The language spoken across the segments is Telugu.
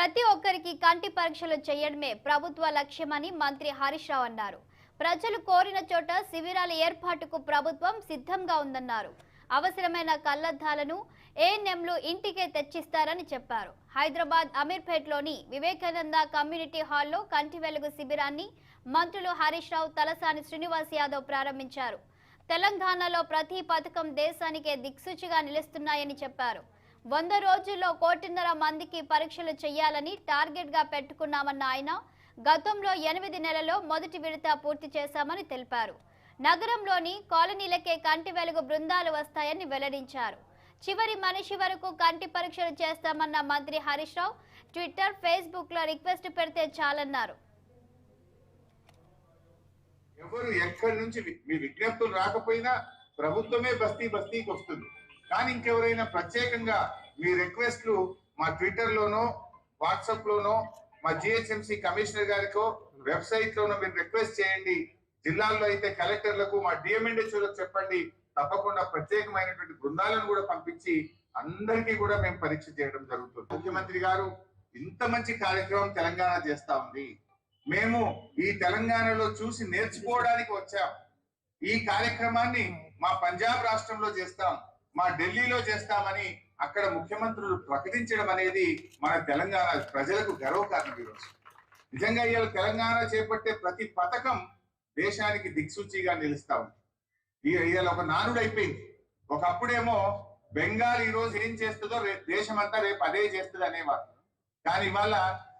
ప్రతి ఒక్కరికి కంటి పరీక్షలు చేయడమే ప్రభుత్వ లక్ష్యమని మంత్రి హరీష్ రావు అన్నారు. ప్రజలు కోరిన చోట శిబిరాల ఏర్పాటుకు ప్రభుత్వం సిద్ధంగా ఉందన్నారు. అవసరమైన కళ్ళద్దాలను ఏఎన్ఎంలు ఇంటికే తెచ్చిస్తారని చెప్పారు. హైదరాబాద్ అమీర్పేట్లోని వివేకానంద కమ్యూనిటీ హాల్లో కంటి వెలుగు శిబిరాన్ని మంత్రులు హరీష్ రావు తలసాని శ్రీనివాస్ యాదవ్ ప్రారంభించారు. తెలంగాణలో ప్రతి పథకం దేశానికే దిక్సూచిగా నిలుస్తున్నాయని చెప్పారు. వంద రోజుల్లో కోటిన్నర మందికి పరీక్షలు చేయాలని టార్గెట్గా పెట్టుకున్నామన్న ఆయన గతంలో ఎనిమిది నెలల్లో మొదటి విడత పూర్తి చేశామని తెలిపారు. నగరంలోని కాలనీలకే కంటి వెలుగు బృందాలు వస్తాయని వెల్లడించారు. చివరి మనిషి వరకు కంటి పరీక్షలు చేస్తామన్న మంత్రి హరీష్ రావు ట్విట్టర్ ఫేస్బుక్లో రిక్వెస్ట్ పెడితే చాలన్నారు. ఎవరు ఎక్కడి నుంచి మీ విజ్ఞప్తులు రాకపోయినా ప్రభుత్వమే బస్తీ బస్తీకి వస్తుంది. కానీ ఇంకెవరైనా ప్రత్యేకంగా మీ రిక్వెస్ట్లు మా ట్విట్టర్ లోనో వాట్సాప్ లోనో మా జిహెచ్ఎంసి కమిషనర్ గారికో వెబ్సైట్ లోనో మీరు రిక్వెస్ట్ చేయండి. జిల్లాల్లో అయితే కలెక్టర్లకు మా డిఎంఎన్హెచ్ఓలకు చెప్పండి. తప్పకుండా ప్రత్యేకమైనటువంటి బృందాలను కూడా పంపించి అందరికీ కూడా మేము పరీక్ష చేయడం జరుగుతుంది. ముఖ్యమంత్రి గారు ఇంత మంచి కార్యక్రమం తెలంగాణ చేస్తా ఉంది. మేము ఈ తెలంగాణలో చూసి నేర్చుకోవడానికి వచ్చాం. ఈ కార్యక్రమాన్ని మా పంజాబ్ రాష్ట్రంలో చేస్తాం. మా ఢిల్లీలో చేస్తామని అక్కడ ముఖ్యమంత్రులు ప్రకటించడం అనేది మన తెలంగాణ ప్రజలకు గర్వకారణం ఈరోజు. నిజంగా ఇవాళ తెలంగాణ చేపట్టే ప్రతి పథకం దేశానికి దిక్సూచిగా నిలుస్తా ఉంది. ఇవాళ ఒక నానుడు అయిపోయింది ఒకప్పుడేమో బెంగాల్ ఈ రోజు ఏం చేస్తుందో రేపు దేశమంతా రేపు అదే చేస్తుంది అనేవారు. కానీ ఇవాళ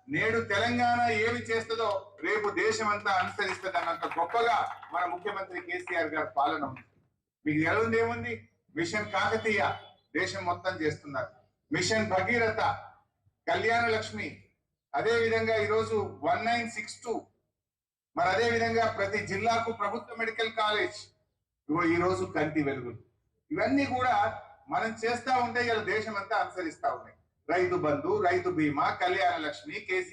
నేడు తెలంగాణ ఏమి చేస్తుందో రేపు దేశమంతా అనుసరిస్తుంది అన్నంత గొప్పగా మన ముఖ్యమంత్రి కేసీఆర్ గారి పాలన ఉంది. మీకు తెలియదు ఏముంది? మిషన్ కాకతీయ దేశం మొత్తం చేస్తున్నారు. మిషన్ భగీరథ కళ్యాణ లక్ష్మి అదే విధంగా ఈరోజు వన్ నైన్ సిక్స్ టూ మరి అదే విధంగా ప్రతి జిల్లాకు ప్రభుత్వ మెడికల్ కాలేజ్ ఇగో ఈ రోజు కంటి వెలుగులు ఇవన్నీ కూడా మనం చేస్తా ఉంటే ఇలా దేశం అంతా అనుసరిస్తా ఉన్నాయి. రైతు బంధు రైతు బీమా కళ్యాణ లక్ష్మి కేసీ